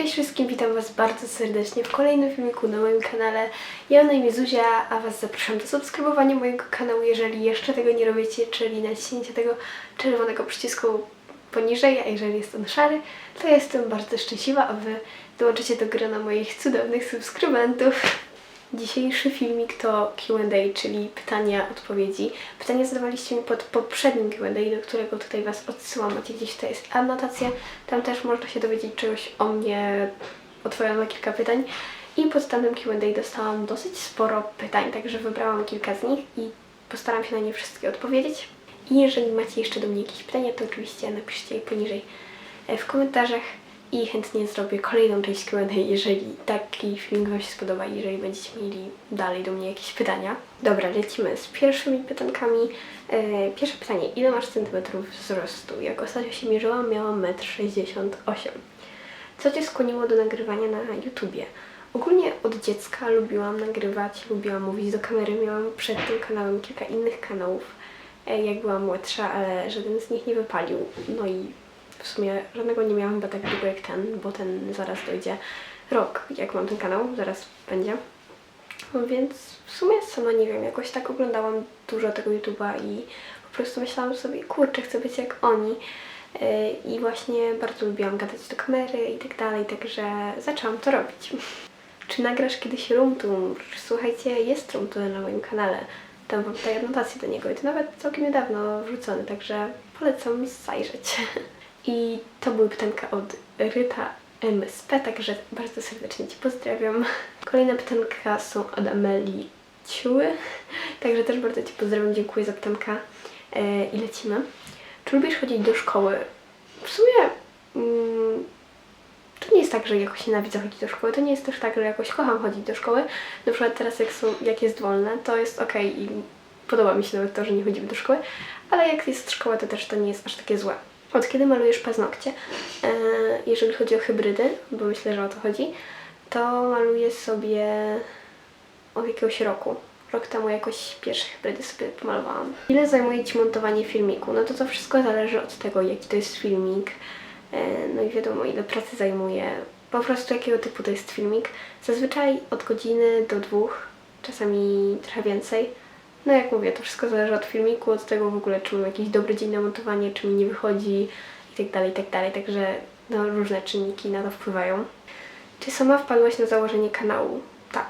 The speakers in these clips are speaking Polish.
Cześć wszystkim, witam Was bardzo serdecznie w kolejnym filmiku na moim kanale. Ja na imię Zuzia, a Was zapraszam do subskrybowania mojego kanału, jeżeli jeszcze tego nie robicie, czyli naciśnięcie tego czerwonego przycisku poniżej, a jeżeli jest on szary, to jestem bardzo szczęśliwa, a Wy dołączycie do grona moich cudownych subskrybentów. Dzisiejszy filmik to Q&A, czyli pytania, odpowiedzi. Pytania zadawaliście mi pod poprzednim Q&A, do którego tutaj Was odsyłam. Macie gdzieś tutaj jest anotacja. Tam też można się dowiedzieć czegoś o mnie. Odpowiadam na kilka pytań. I pod tamtym Q&A dostałam dosyć sporo pytań, także wybrałam kilka z nich i postaram się na nie wszystkie odpowiedzieć. I jeżeli macie jeszcze do mnie jakieś pytania, to oczywiście napiszcie je poniżej e, w komentarzach i chętnie zrobię kolejną część Q&A, jeżeli taki film Wam się spodoba i jeżeli będziecie mieli dalej do mnie jakieś pytania. Dobra, lecimy z pierwszymi pytankami. E, pierwsze pytanie, ile masz centymetrów wzrostu? Jak ostatnio się mierzyłam, miałam 1,68 m. Co Cię skłoniło do nagrywania na YouTubie? Ogólnie od dziecka lubiłam nagrywać, lubiłam mówić do kamery. Miałam przed tym kanałem kilka innych kanałów, e, jak byłam młodsza, ale żaden z nich nie wypalił. No i w sumie żadnego nie miałam chyba tak długo jak ten, bo ten zaraz dojdzie rok, jak mam ten kanał, zaraz będzie. Więc w sumie sama nie wiem, jakoś tak oglądałam dużo tego YouTube'a i po prostu myślałam sobie, kurczę, chcę być jak oni. Yy, I właśnie bardzo lubiłam gadać do kamery i tak dalej, także zaczęłam to robić. Czy nagrasz kiedyś room? Słuchajcie, jest room na moim kanale. Tam wam daję anotację do niego i to nawet całkiem niedawno wrzucony, także polecam zajrzeć. I to były pytanka od Ryta MSP, także bardzo serdecznie Ci pozdrawiam. Kolejne pytanka są od Ameli Ciuły, także też bardzo Ci pozdrawiam, dziękuję za pytanka e, i lecimy. Czy lubisz chodzić do szkoły? W sumie mm, to nie jest tak, że jakoś nienawidzę chodzić do szkoły, to nie jest też tak, że jakoś kocham chodzić do szkoły. Na przykład teraz jak, są, jak jest wolne, to jest ok i podoba mi się nawet to, że nie chodzimy do szkoły, ale jak jest szkoła, to też to nie jest aż takie złe. Od kiedy malujesz paznokcie? E, jeżeli chodzi o hybrydy, bo myślę, że o to chodzi, to maluję sobie od jakiegoś roku. Rok temu jakoś pierwsze hybrydy sobie pomalowałam. Ile zajmuje Ci montowanie filmiku? No to to wszystko zależy od tego, jaki to jest filmik. E, no i wiadomo, ile pracy zajmuje. Po prostu jakiego typu to jest filmik. Zazwyczaj od godziny do dwóch, czasami trochę więcej. No jak mówię, to wszystko zależy od filmiku, od tego w ogóle, czy mam jakiś dobry dzień na montowanie, czy mi nie wychodzi i tak dalej, i tak. Także no, różne czynniki na to wpływają. Czy sama wpadłaś na założenie kanału? Tak.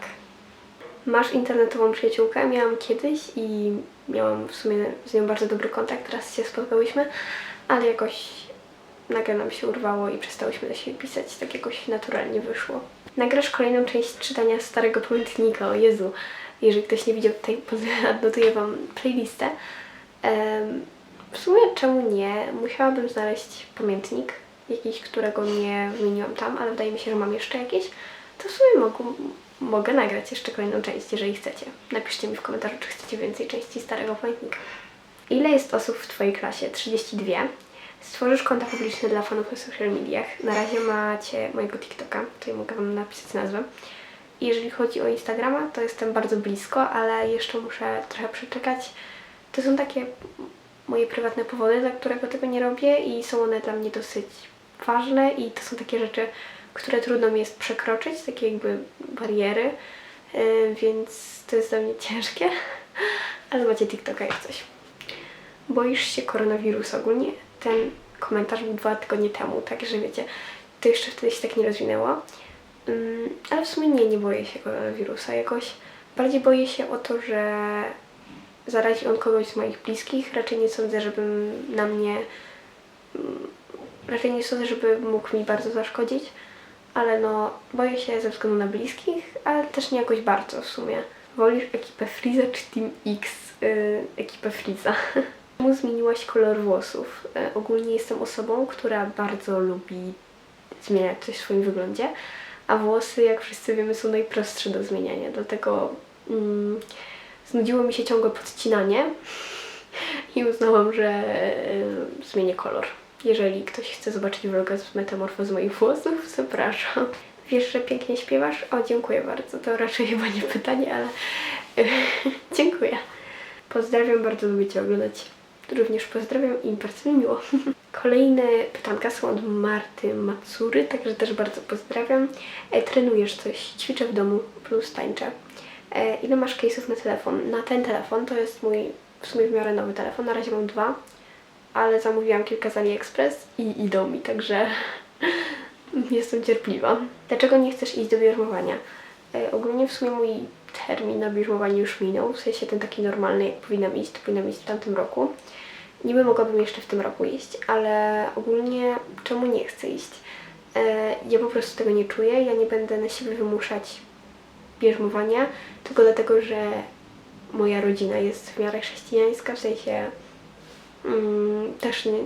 Masz internetową przyjaciółkę? Miałam kiedyś i miałam w sumie z nią bardzo dobry kontakt, raz się spotkałyśmy, ale jakoś nagle nam się urwało i przestałyśmy do siebie pisać, tak jakoś naturalnie wyszło. Nagrasz kolejną część czytania starego pamiętnika, o Jezu. Jeżeli ktoś nie widział, tutaj adnotuję Wam playlistę. W sumie czemu nie? Musiałabym znaleźć pamiętnik, jakiś, którego nie wymieniłam tam, ale wydaje mi się, że mam jeszcze jakieś. To w sumie mogę, mogę nagrać jeszcze kolejną część, jeżeli chcecie. Napiszcie mi w komentarzu, czy chcecie więcej części starego pamiętnika. Ile jest osób w Twojej klasie? 32. Stworzysz konta publiczne dla fanów na social mediach. Na razie macie mojego TikToka, tutaj mogę Wam napisać nazwę. Jeżeli chodzi o Instagrama, to jestem bardzo blisko, ale jeszcze muszę trochę przeczekać. To są takie moje prywatne powody, dla którego tego nie robię i są one dla mnie dosyć ważne i to są takie rzeczy, które trudno mi jest przekroczyć, takie jakby bariery, yy, więc to jest dla mnie ciężkie, ale macie TikToka jak coś. Boisz się koronawirusa ogólnie? Ten komentarz był dwa tygodnie temu, także wiecie, to jeszcze wtedy się tak nie rozwinęło. Mm, ale w sumie nie, nie boję się koronawirusa jakoś. Bardziej boję się o to, że zarazi on kogoś z moich bliskich. Raczej nie sądzę, żebym na mnie. mm, Raczej nie sądzę, żeby mógł mi bardzo zaszkodzić, ale no boję się ze względu na bliskich, ale też nie jakoś bardzo w sumie. Wolisz ekipę Freeza czy Team X? Yy, ekipę Freeza. Czemu zmieniłaś kolor włosów? Yy, ogólnie jestem osobą, która bardzo lubi zmieniać coś w swoim wyglądzie, a włosy, jak wszyscy wiemy, są najprostsze do zmieniania, dlatego mm, znudziło mi się ciągłe podcinanie i uznałam, że y, zmienię kolor. Jeżeli ktoś chce zobaczyć vloga z metamorfozy moich włosów, zapraszam. Wiesz, że pięknie śpiewasz? O, dziękuję bardzo. To raczej chyba nie pytanie, ale dziękuję. Pozdrawiam, bardzo lubię Cię oglądać. Również pozdrawiam i bardzo mi miło. Kolejne pytanka są od Marty Matsury, także też bardzo pozdrawiam. E, trenujesz coś, ćwiczę w domu plus tańczę. E, ile masz case'ów na telefon? Na ten telefon to jest mój w sumie w miarę nowy telefon, na razie mam dwa, ale zamówiłam kilka z AliExpress i idą mi, także jestem cierpliwa. Dlaczego nie chcesz iść do bierzmowania? E, ogólnie w sumie mój termin na bierzmowanie już minął, w sensie ten taki normalny, jak powinnam iść, to powinnam iść w tamtym roku. Niby mogłabym jeszcze w tym roku iść, ale ogólnie czemu nie chcę iść? E, ja po prostu tego nie czuję, ja nie będę na siebie wymuszać bierzmowania, tylko dlatego, że moja rodzina jest w miarę chrześcijańska, w sensie mm, też nie,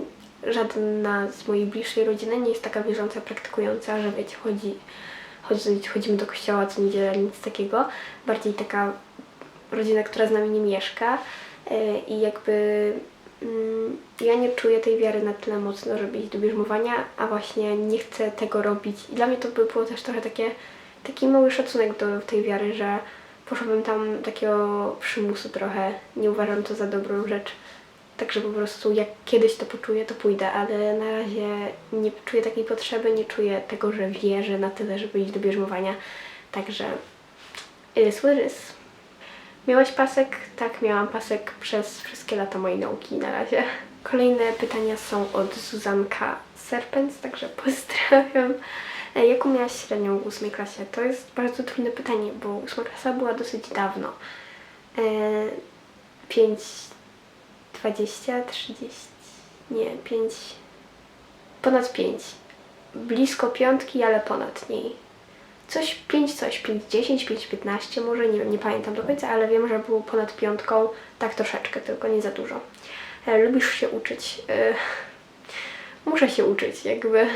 żadna z mojej bliższej rodziny nie jest taka wierząca, praktykująca, że wiecie, chodzi, chodzi, chodzimy do kościoła co niedzielę, nic takiego. Bardziej taka rodzina, która z nami nie mieszka e, i jakby ja nie czuję tej wiary na tyle mocno, żeby iść do bierzmowania, a właśnie nie chcę tego robić. I dla mnie to by było też trochę takie, taki mały szacunek do tej wiary, że poszłabym tam takiego przymusu trochę. Nie uważam to za dobrą rzecz. Także po prostu jak kiedyś to poczuję, to pójdę, ale na razie nie czuję takiej potrzeby, nie czuję tego, że wierzę na tyle, żeby iść do bierzmowania. Także it is what it is. Miałaś pasek? Tak, miałam pasek przez wszystkie lata mojej nauki na razie. Kolejne pytania są od Zuzanka Serpens, także pozdrawiam. E, Jaką miałaś średnią w ósmej klasie? To jest bardzo trudne pytanie, bo ósma klasa była dosyć dawno. E, 5, 20, 30, nie, 5, ponad 5. Blisko piątki, ale ponad niej. Coś 5, coś 5, 10, 5, 15, może nie, nie pamiętam do końca, ale wiem, że było ponad piątką, tak troszeczkę, tylko nie za dużo. E, lubisz się uczyć? E, muszę się uczyć, jakby.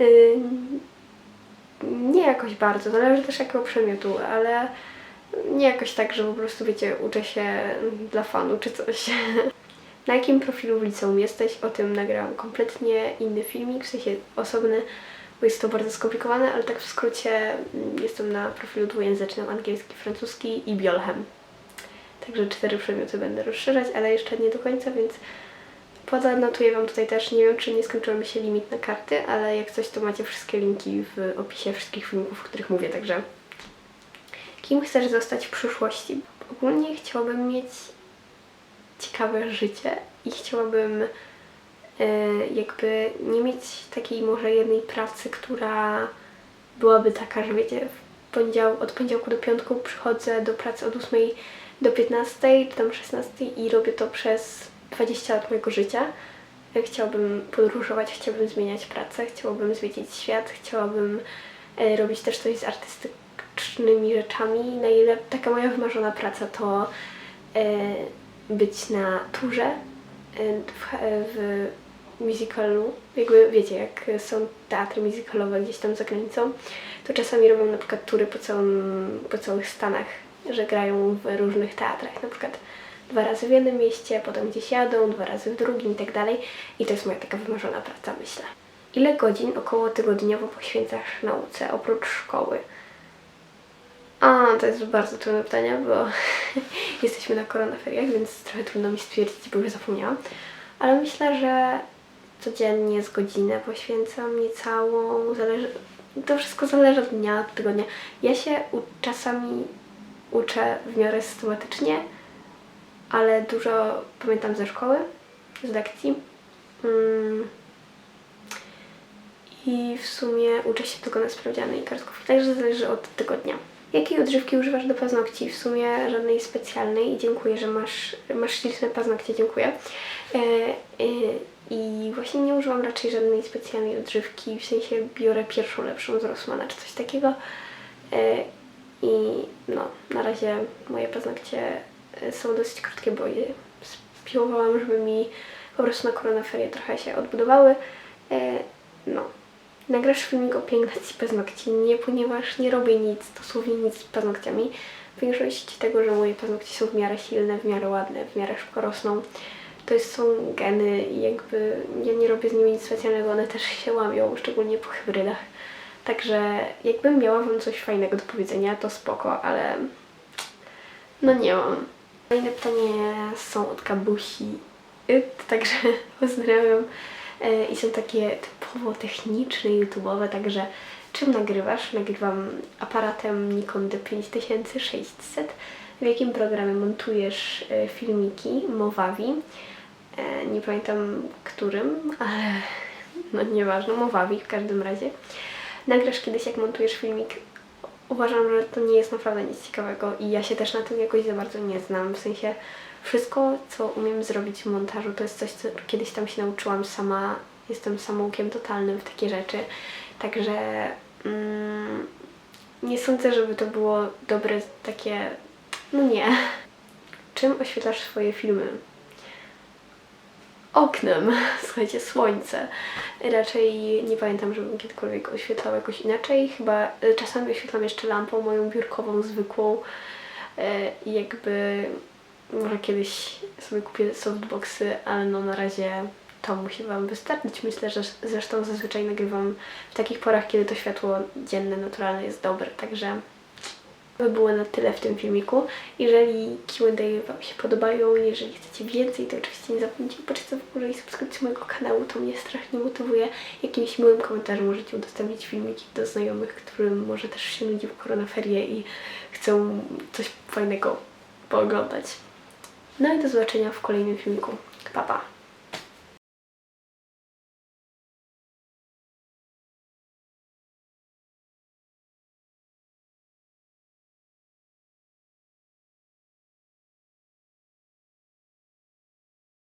y, nie jakoś bardzo, zależy też jakiego przedmiotu, ale nie jakoś tak, że po prostu wiecie, uczę się dla fanu czy coś. Na jakim profilu w liceum jesteś? O tym nagrałam kompletnie inny filmik, w sensie osobny, bo jest to bardzo skomplikowane, ale tak w skrócie mm, jestem na profilu dwujęzycznym angielski, francuski i biolchem. Także cztery przedmioty będę rozszerzać, ale jeszcze nie do końca, więc Podanotuję Wam tutaj też, nie wiem czy nie skończył mi się limit na karty, ale jak coś to macie wszystkie linki w opisie wszystkich filmików, o których mówię, także kim chcesz zostać w przyszłości? Ogólnie chciałabym mieć ciekawe życie i chciałabym jakby nie mieć takiej może jednej pracy, która byłaby taka, że wiecie, poniedział, od poniedziałku do piątku przychodzę do pracy od 8 do 15 czy tam 16 i robię to przez 20 lat mojego życia. Chciałabym podróżować, chciałabym zmieniać pracę, chciałabym zwiedzić świat, chciałabym e, robić też coś z artystycznymi rzeczami. Na ile taka moja wymarzona praca to być na turze w, w musicalu. Jakby wiecie, jak są teatry musicalowe gdzieś tam za granicą, to czasami robią na przykład tury po, całym, po całych Stanach, że grają w różnych teatrach. Na przykład dwa razy w jednym mieście, potem gdzieś jadą, dwa razy w drugim i tak dalej. I to jest moja taka wymarzona praca, myślę. Ile godzin około tygodniowo poświęcasz nauce oprócz szkoły? A, to jest bardzo trudne pytanie, bo jesteśmy na koronaferiach, więc trochę trudno mi stwierdzić, bo już zapomniałam. Ale myślę, że codziennie z godzinę poświęcam niecałą, zależy, to wszystko zależy od dnia, od tygodnia. Ja się czasami uczę w miarę systematycznie, ale dużo pamiętam ze szkoły, z lekcji. Mm. I w sumie uczę się tylko na sprawdziany i kartkówki, także zależy od tygodnia. Jakiej odżywki używasz do paznokci? W sumie żadnej specjalnej i dziękuję, że masz, masz śliczne paznokcie, dziękuję. E, e, I właśnie nie używam raczej żadnej specjalnej odżywki, w sensie biorę pierwszą lepszą z Rossmana czy coś takiego. E, I no, na razie moje paznokcie e, są dosyć krótkie, bo je spiłowałam, żeby mi po prostu na koronaferie trochę się odbudowały. E, nagrasz filmik o pielęgnacji paznokci, nie, ponieważ nie robię nic, dosłownie nic z paznokciami. Większość tego, że moje paznokcie są w miarę silne, w miarę ładne, w miarę szybko rosną, to jest, są geny i jakby ja nie robię z nimi nic specjalnego, one też się łamią, szczególnie po hybrydach. Także jakbym miała Wam coś fajnego do powiedzenia, to spoko, ale no nie mam. Kolejne pytanie są od Kabusi, także pozdrawiam. E, i są takie typowo techniczne, youtube'owe, także czym nagrywasz? Nagrywam aparatem Nikon D5600. W jakim programie montujesz e, filmiki? Movavi. E, Nie pamiętam którym, ale no nieważne, Movavi w każdym razie. Nagrasz kiedyś jak montujesz filmik uważam, że to nie jest naprawdę nic ciekawego i ja się też na tym jakoś za bardzo nie znam. W sensie wszystko, co umiem zrobić w montażu, to jest coś, co kiedyś tam się nauczyłam sama. Jestem samoukiem totalnym w takie rzeczy. Także mm, nie sądzę, żeby to było dobre takie. No nie. Czym oświetlasz swoje filmy? Oknem, słuchajcie, słońce. Raczej nie pamiętam, żebym kiedykolwiek oświetlała jakoś inaczej. Chyba y, czasami oświetlam jeszcze lampą moją biurkową, zwykłą. Y, I jakby może kiedyś sobie kupię softboxy, ale no na razie to musi Wam wystarczyć. Myślę, że zresztą zazwyczaj nagrywam w takich porach, kiedy to światło dzienne, naturalne jest dobre, także by było na tyle w tym filmiku. Jeżeli Q&A Wam się podobają, jeżeli chcecie więcej, to oczywiście nie zapomnijcie poczytać w górze i subskrypcji mojego kanału, to mnie strasznie motywuje. Jakimś miłym komentarzem możecie udostępnić filmiki do znajomych, którym może też się nudzi w koronaferie i chcą coś fajnego pooglądać. No i do zobaczenia w kolejnym filmiku. Pa, pa!